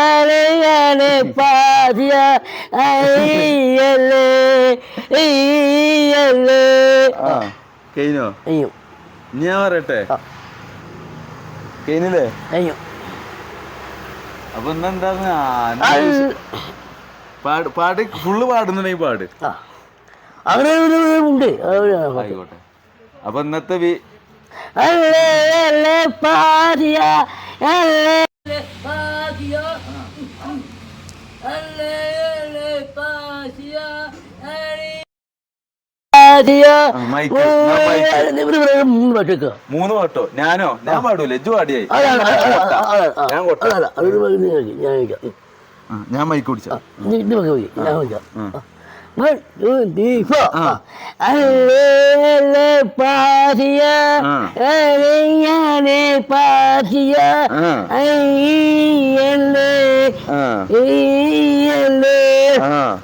ഏലയാണ് പാസിയ അയ്യല്ലേ അയ്യല്ലേ ആ കഴിഞ്ഞോ അയ്യോ. ഞാൻ പറയട്ടെ. കഴിഞ്ഞില്ലേ അയ്യോ. അപ്പൊ ഇന്നെന്താന്ന് പാട് പാട് ഫുള്ള് പാടുന്നുണ്ടെങ്കിൽ പാട്. അങ്ങനെ ഉണ്ട്. ആയിക്കോട്ടെ. അപ്പൊ ഇന്നത്തെ അല്ലേ അല്ലേ പാരിയ അല്ലേ പാസിയ അല്ലേ അല്ലേ പാസിയ പാസിയ ആ, മൈക്ക്, ഞാൻ മൈക്ക്. മൂന്ന് പാട്ടോ ഞാനോ? ഞാൻ പാടൂല? ഇജ്ജ് പാടിയായി ഞാൻ മൈക്ക് കുടിച്ച ഇത് ഇത് മതി മതി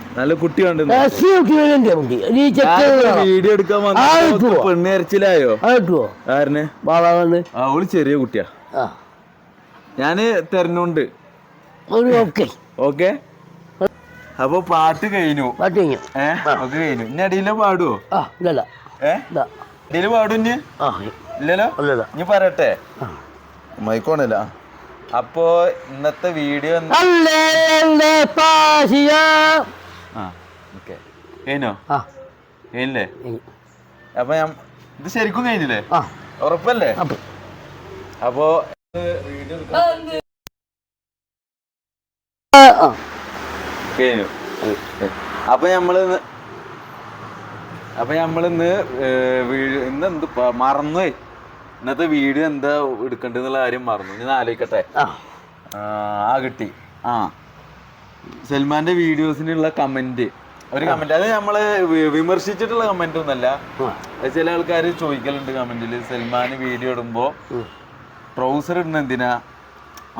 നല്ല കുട്ടി വീഡിയോ എടുക്കാൻ? പെണ്ണ് അരച്ചിലായോ ആരനെ? ചെറിയ കുട്ടിയാ. ഞാൻ തെരഞ്ഞുണ്ട്. ഓക്കെ. അപ്പൊ പാട്ട് കഴിഞ്ഞു. പാട്ട് കഴിഞ്ഞു. ഏ? ഒക്കെ കഴിഞ്ഞു. ഇനി അടിയിലെ പാടുവോ? ആ ഇല്ലല്ല ഏ? ഇതാ അടിയിൽ പാടും ഇല്ലല്ലോ? ഇനി പറയട്ടെ. മൈക്കോണല്ല അപ്പോ ഇന്നത്തെ വീഡിയോ ആ ഓക്കെ. കഴിഞ്ഞോ ആ. കഴിഞ്ഞു. അപ്പൊ ഞാൻ ഇത് ശരിക്കും കഴിഞ്ഞില്ലേ ഉറപ്പല്ലേ? അപ്പൊ കഴിഞ്ഞു അപ്പൊ നമ്മൾ ഇന്ന്- അപ്പൊ നമ്മളിന്ന് ഇന്ന് എന്ത് മറന്നു. ഇന്നത്തെ വീഡിയോ എന്താ എടുക്കണ്ടെന്നുള്ള കാര്യം മറന്നു. ഞാൻ ആലോചിക്കട്ടെ. ആ കിട്ടി. ആ. സൽമാന്റെ വീഡിയോസിനുള്ള കമന്റ്. ഒരു കമന്റ്. അത് നമ്മൾ വിമർശിച്ചിട്ടുള്ള കമന്റ് ഒന്നല്ല. ചില ആൾക്കാർ ചോദിക്കലുണ്ട് കമന്റിൽ സൽമാൻ വീഡിയോ ഇടുമ്പോ. ട്രൗസർ ഇടുന്ന എന്തിനാ?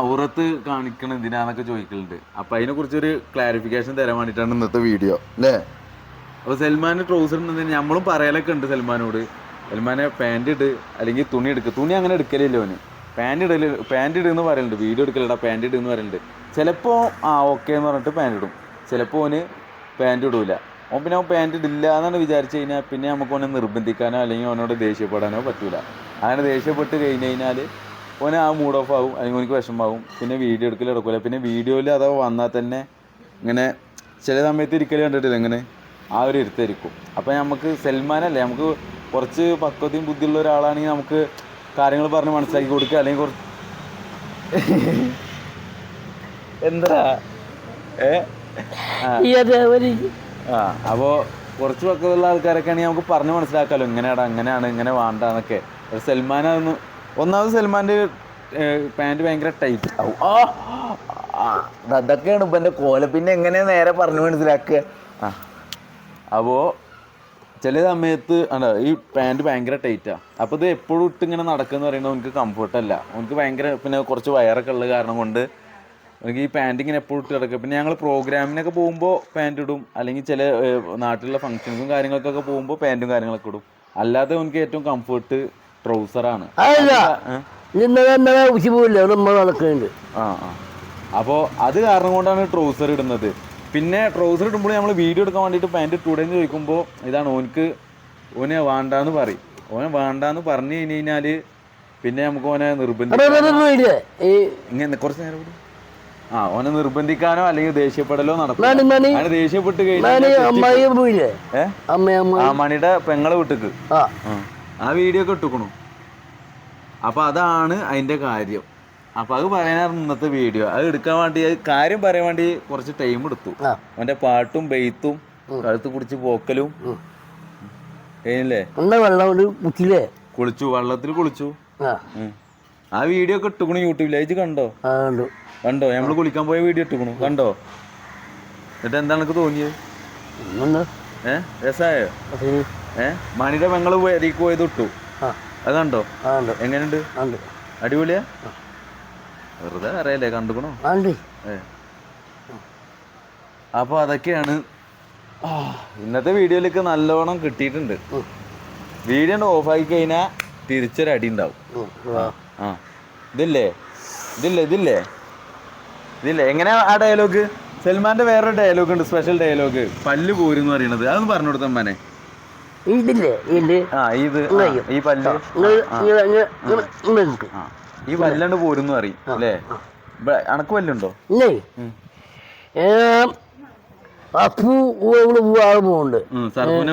ഔറത്ത് കാണിക്കണ എന്തിനാന്നൊക്കെ ചോദിക്കലുണ്ട്. അപ്പൊ അതിനെ കുറിച്ചൊരു ക്ലാരിഫിക്കേഷൻ തരാൻ വേണ്ടിട്ടാണ് ഇന്നത്തെ വീഡിയോ അല്ലേ? അപ്പൊ സൽമാന് ട്രൗസർ ഇടുന്നതിന് നമ്മളും പറയലൊക്കെ ഉണ്ട് സൽമാനോട്. സൽമാനെ പാന്റ് ഇട് അല്ലെങ്കിൽ തുണി എടുക്കുക തുണി അങ്ങനെ എടുക്കലില്ല അവന് പാന്റ് ഇടൽ പാന്റ് ഇടുന്ന് പറയലുണ്ട്. വീഡിയോ എടുക്കലടാ പാന്റ് ഇടുന്ന് പറയലുണ്ട്. ചിലപ്പോൾ ആ ഓക്കെ എന്ന് പറഞ്ഞിട്ട് പാന്റ് ഇടും ചിലപ്പോൾ ഓന് പാന്റ് ഇടൂല ഓൻ പിന്നെ അവൻ പാന്റ് ഇടില്ല എന്നാണ് വിചാരിച്ചു കഴിഞ്ഞാൽ പിന്നെ നമുക്ക് ഓനെ നിർബന്ധിക്കാനോ അല്ലെങ്കിൽ അവനോട് ദേഷ്യപ്പെടാനോ പറ്റൂല. അങ്ങനെ ദേഷ്യപ്പെട്ട് കഴിഞ്ഞ് കഴിഞ്ഞാൽ ഓന് ആ മൂഡ് ഓഫ് ആകും അല്ലെങ്കിൽ ഓനിക്ക് വിഷമാവും പിന്നെ വീഡിയോ എടുക്കൽ എടുക്കില്ല പിന്നെ വീഡിയോയിൽ അഥവാ വന്നാൽ തന്നെ ഇങ്ങനെ ചില സമയത്ത് ഇരിക്കൽ കണ്ടിട്ടില്ല ഇങ്ങനെ? ആ ഒരു ഇരുത്തായിരിക്കും അപ്പം നമുക്ക് സൽമാനല്ലേ നമുക്ക് കുറച്ച് പക്വതയും ബുദ്ധിയുള്ള ഒരാളാണെങ്കിൽ നമുക്ക് കാര്യങ്ങൾ പറഞ്ഞ് മനസ്സിലാക്കി കൊടുക്കുക അല്ലെങ്കിൽ കുറച്ച് എന്താ? ഏ? ആ. ഒരു അപ്പോൾ കുറച്ച് പക്കതുള്ള ആൾക്കാരൊക്കെ ആണെങ്കിൽ നമുക്ക് പറഞ്ഞ് മനസ്സിലാക്കാലോ ഇങ്ങനെയാടാ അങ്ങനെയാണ് ഇങ്ങനെ വേണ്ടാന്നൊക്കെ. ഒരു സൽമാൻ അതൊന്ന് ഒന്നാമത് സൽമാന്റെ പാന്റ് ഭയങ്കര ടൈറ്റ് ആവും അതൊക്കെയാണ് ഇപ്പം എന്റെ കോല. പിന്നെ എങ്ങനെ നേരെ പറഞ്ഞു മനസ്സിലാക്കുക? ആ അപ്പോൾ ചില സമയത്ത് അല്ല ഈ പാന്റ് ഭയങ്കര ടൈറ്റാണ് അപ്പോൾ ഇത് എപ്പോഴും ഇട്ട് ഇങ്ങനെ നടക്കുന്ന പറയുന്നത് എനിക്ക് കംഫർട്ടല്ല എനിക്ക് ഭയങ്കര പിന്നെ കുറച്ച് വയറൊക്കെ ഉള്ള കാരണം കൊണ്ട് എനിക്ക് ഈ പാന്റ് ഇങ്ങനെ എപ്പോഴും ഇട്ട് കിടക്കുക പിന്നെ ഞങ്ങൾ പ്രോഗ്രാമിനൊക്കെ പോകുമ്പോൾ പാന്റ് ഇടും. അല്ലെങ്കിൽ ചില നാട്ടിലുള്ള ഫംഗ്ഷൻസും കാര്യങ്ങൾക്കൊക്കെ പോകുമ്പോൾ പാന്റും കാര്യങ്ങളൊക്കെ ഇടും. അല്ലാതെ എനിക്ക് ഏറ്റവും കംഫർട്ട് ട്രൗസറാണ് ഇന്നലെ ഇന്നലെ ഉച്ച പോയില്ല നമ്മൾ നടക്കുന്നുണ്ട്. ആ ആ. അപ്പോൾ അത് കാരണം കൊണ്ടാണ് ട്രൗസർ ഇടുന്നത്. പിന്നെ ട്രൗസർ ഇടുമ്പോൾ നമ്മൾ വീഡിയോ എടുക്കാൻ വേണ്ടിയിട്ട് പാന്റ് ഇട്ടൂടെന്ന് ചോദിക്കുമ്പോൾ ഇതാണ് ഓനക്ക് ഓനെ വേണ്ടാന്ന് പറയും. ഓനെ വേണ്ടാന്ന് പറഞ്ഞു കഴിഞ്ഞ് കഴിഞ്ഞാൽ പിന്നെ നമുക്ക് ഓനെ നിർബന്ധിക്കാം കുറച്ച് നേരം കൂടി. ആ ഓനെ നിർബന്ധിക്കാനോ അല്ലെങ്കിൽ ദേഷ്യപ്പെടലോ നടക്കും അങ്ങനെ ദേഷ്യപ്പെട്ട് കഴിഞ്ഞാൽ മണിയുടെ പെങ്ങളെ വിട്ടുക്ക്. ആ. വീഡിയോ ഒക്കെ ഇട്ടുക്കണു. അപ്പൊ അതാണ് അതിന്റെ കാര്യം. അപ്പൊ അത് പറയാനായിരുന്നു ഇന്നത്തെ വീഡിയോ അത് എടുക്കാൻ വേണ്ടി കാര്യം പറയാൻ വേണ്ടി കുറച്ച് ടൈം എടുത്തു. അവന്റെ പാട്ടും ബെയ്ത്തും കഴുത്ത് കുടിച്ച് പോക്കലും. കഴിഞ്ഞില്ലേ? കുളിച്ചു വെള്ളത്തിൽ കുളിച്ചു. ആ. വീഡിയോ ഒക്കെ ഇട്ടുക്കണു യൂട്യൂബിൽ അയച്ച് കണ്ടോ? കണ്ടോ. നമ്മൾ കുളിക്കാൻ പോയ വീഡിയോ ഇട്ടുക്കണു. കണ്ടോ? എന്നിട്ട് എന്താണ് എനിക്ക് തോന്നിയത് ഏ? രസമായോ ഏ? മണിയുടെ പെങ്ങൾ വരിക്ക് പോയത് ഇട്ടു. അത് കണ്ടോ? എങ്ങനെയുണ്ട് അടിപൊളിയാ? വെറുതെ അറിയാലേ കണ്ടുക്കണോ? അപ്പൊ അതൊക്കെയാണ്. ഇന്നത്തെ വീഡിയോയിലേക്ക് നല്ലോണം കിട്ടിയിട്ടുണ്ട്. വീഡിയോ ഓഫാക്കി കഴിഞ്ഞാൽ തിരിച്ചൊരു അടി ഉണ്ടാവും. ആ. ഇതില്ലേ? ഇതില്ലേ ഇതില്ലേ? ഇതില്ലേ? എങ്ങനെയാ ആ ഡയലോഗ് സൽമാന്റെ വേറൊരു ഡയലോഗ് ഉണ്ട് സ്പെഷ്യൽ ഡയലോഗ് പല്ല് പോരെന്ന് പറയണത്. അതൊന്ന് പറഞ്ഞു കൊടുത്തമ്മനെ ഇതില്ലേ? ഇത്. ആ ഇത് ഈ പല്ല്. ഈ വല്ലണ്ട് പോരുന്നു അല്ലേ? അണക്ക് വല്ലുണ്ടോ? ഇല്ലേ? അപ്പു ഇവിടെ ആൾ പോകുന്നുണ്ട്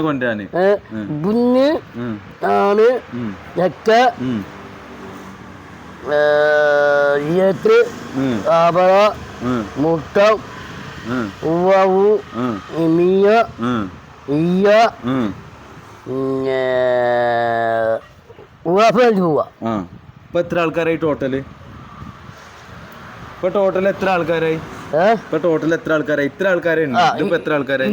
കൊണ്ടുവരാന്. ആണ് ഏത്ത് ആപറ മുട്ട ഉവാവു മിയ ഇയ ഉം. ഉവാഫിലേക്ക് പോവാ? ഇപ്പൊ എത്ര ആൾക്കാരായി ടോട്ടൽ ഇപ്പൊ ടോട്ടൽ എത്ര ആൾക്കാരായി? ഇപ്പൊ ടോട്ടൽ എത്ര ആൾക്കാരായി? ഇത്ര ആൾക്കാരെ ഉണ്ട്. ഇതിപ്പോ എത്ര ആൾക്കാരായി?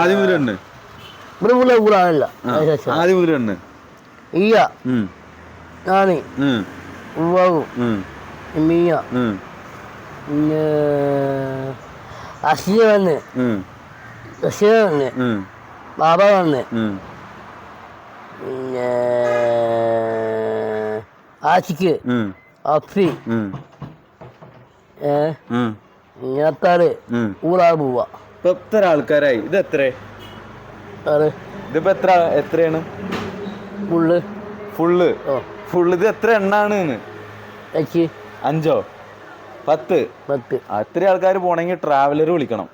ആദ്യം മുതലുണ്ട് ആദ്യം മുതലുണ്ട് ഉം, പിന്നെ അസിയ വന്ന്. ഉം, ബാബ വന്ന്. പിന്നെ ആശിക്ക് അഫി ഏ? ഞാത്താറ് ഉം. പോവാ ഇപ്പൊ എത്ര ആൾക്കാരായി? ഇത് എത്ര? ഇതിപ്പോ എത്ര എത്രയാണ്? ഫുള്ള്. ഫുള്ള്? ഫുള്ള് ഇത് എത്ര എണ്ണാണ് അഞ്ചോ. പത്ത്? പത്ത്. അത്ര ആൾക്കാർ പോണെങ്കിൽ ട്രാവലർ വിളിക്കണം.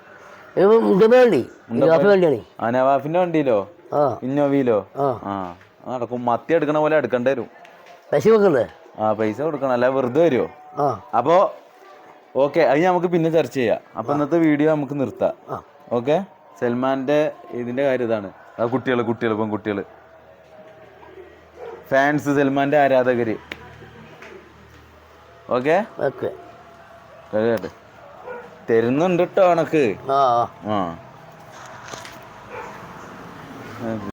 ആ നവാഫിന്റെ വണ്ടിയിലോ? ഇന്നോവയിലോ? ആ. നടക്കും. മത്തി എടുക്കണ പോലെ എടുക്കേണ്ടി വരും. പൈസ കൊടുക്കണ്ടേ? ആ പൈസ കൊടുക്കണം. അല്ല വെറുതെ വരുമോ അപ്പോ ഓക്കെ അത് നമുക്ക് പിന്നെ ചർച്ച ചെയ്യാം. അപ്പൊ ഇന്നത്തെ വീഡിയോ നമുക്ക് നിർത്താം. ഓക്കെ? സൽമാന്റെ ഇതിന്റെ കാര്യം ഇതാണ്. ആ കുട്ടികൾ കുട്ടികൾ പെൺകുട്ടികൾ ഫാൻസ് സൽമാന്റെ ആരാധകര്. ഓക്കെ? ഓക്കെ. തരുന്നുണ്ട് കേട്ടോ ആ. ആ.